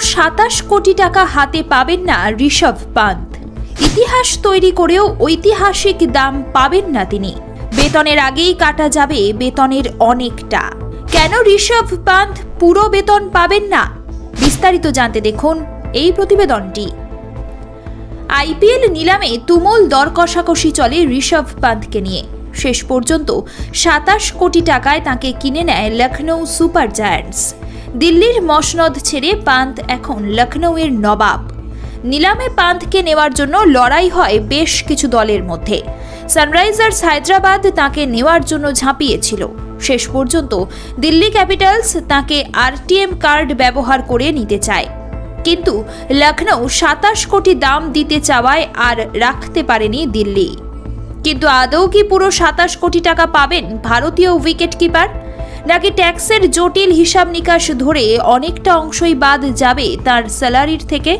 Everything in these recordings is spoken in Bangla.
সাতাশ কোটি টাকা হাতে পাবেন না ঋষভ পান্ত। ইতিহাস তৈরি করেও ঐতিহাসিক দাম পাবেন না তিনি। বেতনের আগেই কাটা যাবে বেতনের অনেকটা। কেন ঋষভ পান্ত পুরো বেতন পাবেন না? বিস্তারিত জানতে দেখুন এই প্রতিবেদনটি। আইপিএল নিলামে তুমুল দর কষাকষি চলে ঋষভ পান্তকে নিয়ে। শেষ পর্যন্ত সাতাশ কোটি টাকায় তাকে কিনে নেয় লখনৌ সুপার জায়ান্টস। দিল্লির মসনদ ছেড়ে পান্ত এখন লখনৌয়ের নবাব। নিলামে পান্তকে নেওয়ার জন্য লড়াই হয় বেশ কিছু দলের মধ্যে। সানরাইজার্স হায়দ্রাবাদ তাকে নেওয়ার জন্য ঝাঁপিয়েছিল। শেষ পর্যন্ত দিল্লি ক্যাপিটালস তাকে আরটিএম কার্ড ব্যবহার করে নিতে চায়। কিন্তু লখনৌ সাতাশ কোটি দাম দিতে চাওয়ায় আর রাখতে পারেনি দিল্লি। কিন্তু আদৌ কি পুরো সাতাশ কোটি টাকা পাবেন ভারতীয় উইকেট কিপার নাকি ট্যাক্সের জটিল হিসাব নিকাশ ধরে অনেকটা অংশই বাদ যাবে তার স্যালারির থেকে?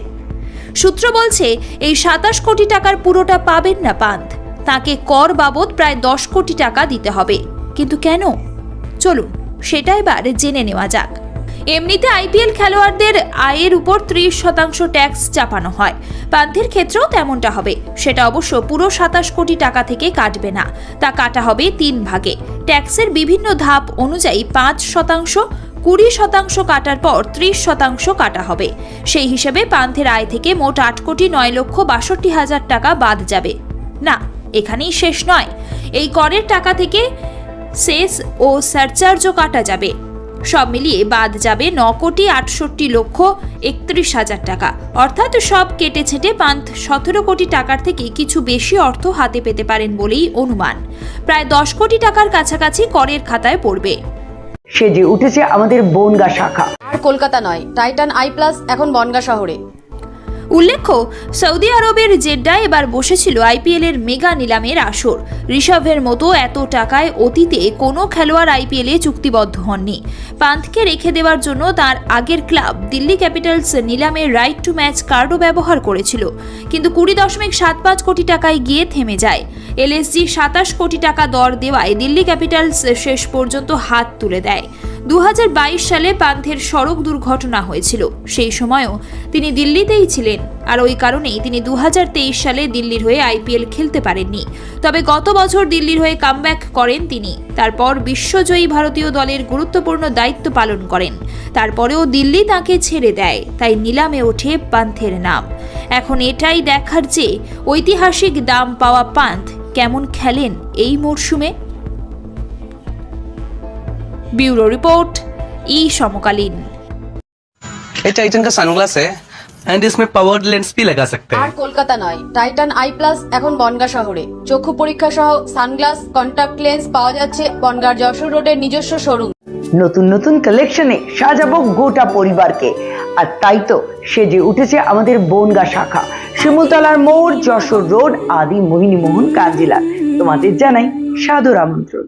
সূত্র বলছে, এই সাতাশ কোটি টাকার পুরোটা পাবেন না পান্থ। তাকে কর বাবদ প্রায় দশ কোটি টাকা দিতে হবে। কিন্তু কেন? চলুন, সেটা এবার জেনে নেওয়া যাক। এমনিতে আইপিএল খেলোয়াড়দের আয়ের উপর ত্রিশ শতাংশ ট্যাক্স চাপানো হয়। পান্থের ক্ষেত্রেও তেমনটা হবে। সেটা অবশ্য পুরো সাতাশ কোটি টাকা থেকে কাটবে না। তা কাটা হবে তিন ভাগে। ট্যাক্সের বিভিন্ন ধাপ অনুযায়ী পাঁচ শতাংশ, কুড়ি শতাংশ কাটার পর ত্রিশ শতাংশ কাটা হবে। সেই হিসেবে পান্থের আয় থেকে মোট আট কোটি নয় লক্ষ বাষট্টি হাজার টাকা বাদ যাবে। না, এখানেই শেষ নয়। এই করের টাকা থেকে সেস ও সারচার্জও কাটা যাবে। সব মিলিয়ে বাদ যাবে ন কোটি আটষট্টি লক্ষ একত্রিশ হাজার টাকা। অর্থাৎ সব কেটে ছেটে পান্ত সতেরো কোটি টাকার থেকে কিছু বেশি অর্থ হাতে পেতে পারেন বলেই অনুমান। প্রায় দশ কোটি টাকার কাছাকাছি করের খাতায় পড়বে। সেজে উঠেছে আমাদের বনগা শাখা। আর কলকাতা নয় টাইটান আই প্লাস এখন বনগা শহরে। উল্লেখ্য, সৌদি আরবের জেড্ডায় এবার বসেছিল আইপিএল এর মেগা নিলামের আসর। ঋষভের মতো এত টাকায় অতীতে কোনো খেলোয়াড় আইপিএলে চুক্তিবদ্ধ হননি। পান্থকে রেখে দেওয়ার জন্য তার আগের ক্লাব, দিল্লি ক্যাপিটালস, নিলামে রাইট টু ম্যাচ কার্ডও ব্যবহার করেছিল। কিন্তু কুড়ি দশমিক সাত পাঁচ কোটি টাকায় গিয়ে থেমে যায়। এলএসজি সাতাশ কোটি টাকা দর দেওয়ায় দিল্লি ক্যাপিটালস শেষ পর্যন্ত হাত তুলে দেয়। দু হাজার বাইশ সালে পান্থের সড়ক দুর্ঘটনা হয়েছিল। সেই সময়ও তিনি দিল্লিতেই ছিলেন। আর ওই কারণেই তিনি দু হাজার তেইশ সালে দিল্লির হয়ে আইপিএল খেলতে পারেননি। তবে গত বছর দিল্লির হয়ে কামব্যাক করেন তিনি। তারপর বিশ্বজয়ী ভারতীয় দলের গুরুত্বপূর্ণ দায়িত্ব পালন করেন। তারপরেও দিল্লি তাকে ছেড়ে দেয়। তাই নিলামে ওঠে পান্থের নাম। এখন এটাই দেখার যে ঐতিহাসিক দাম পাওয়া পান্থ কেমন খেলেন এই মরশুমে? ब्यूरो रिपोर्ट ई समकालीन ये टाइटन का सनग्लास है एंड इसमें पावर्ड लेंस भी लगा सकते আর हैं কলকাতা নয় টাইটান আই প্লাস এখন বনগা শহরে চক্ষু পরীক্ষা সহ সানগ্লাস কন্টাক্ট লেন্স পাওয়া যাচ্ছে বনগার যশোর রোডের নিজস্ব শোরুম নতুন নতুন কালেকশনে সাজাবো গোটা পরিবারকে আর তাই তো সেজে উঠেছে আমাদের বনগা শাখা শিমুলতলার মোড় যশোর রোড আদি মোহিনী মোহন কাঞ্জিলা তোমাদের জানাই সাদর আমন্ত্রণ